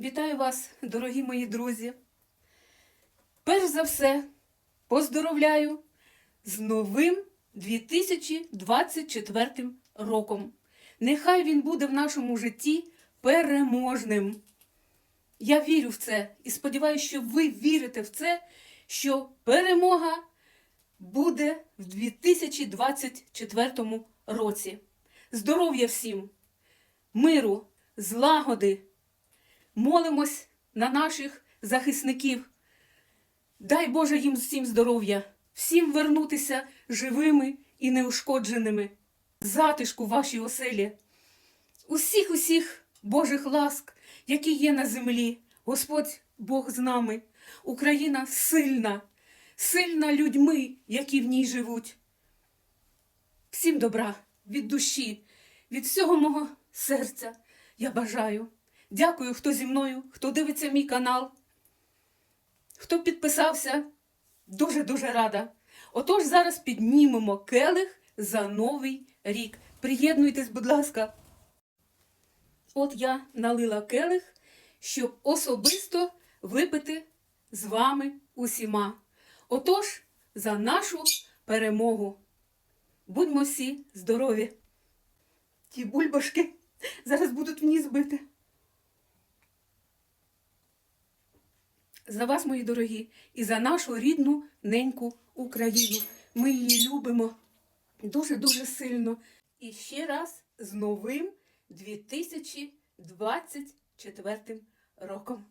Вітаю вас, дорогі мої друзі. Перш за все, поздоровляю з новим 2024 роком. Нехай він буде в нашому житті переможним. Я вірю в це і сподіваюся, що ви вірите в це, що перемога буде в 2024 році. Здоров'я всім, миру, злагоди. Молимось на наших захисників. Дай Боже їм всім здоров'я, всім вернутися живими і неушкодженими. Затишку вашій оселі. Усіх, усіх Божих ласк, які є на землі. Господь Бог з нами. Україна сильна, сильна людьми, які в ній живуть. Всім добра від душі, від всього мого серця я бажаю. Дякую, хто зі мною, хто дивиться мій канал, хто підписався. Дуже-дуже рада. Отож, зараз піднімемо келих за новий рік. Приєднуйтесь, будь ласка. От я налила келих, щоб особисто випити з вами усіма. Отож, за нашу перемогу. Будьмо всі здорові. Ті бульбашки зараз будуть в ніс За вас, мої дорогі, і за нашу рідну неньку Україну. Ми її любимо дуже-дуже сильно. І ще раз з новим 2024 роком.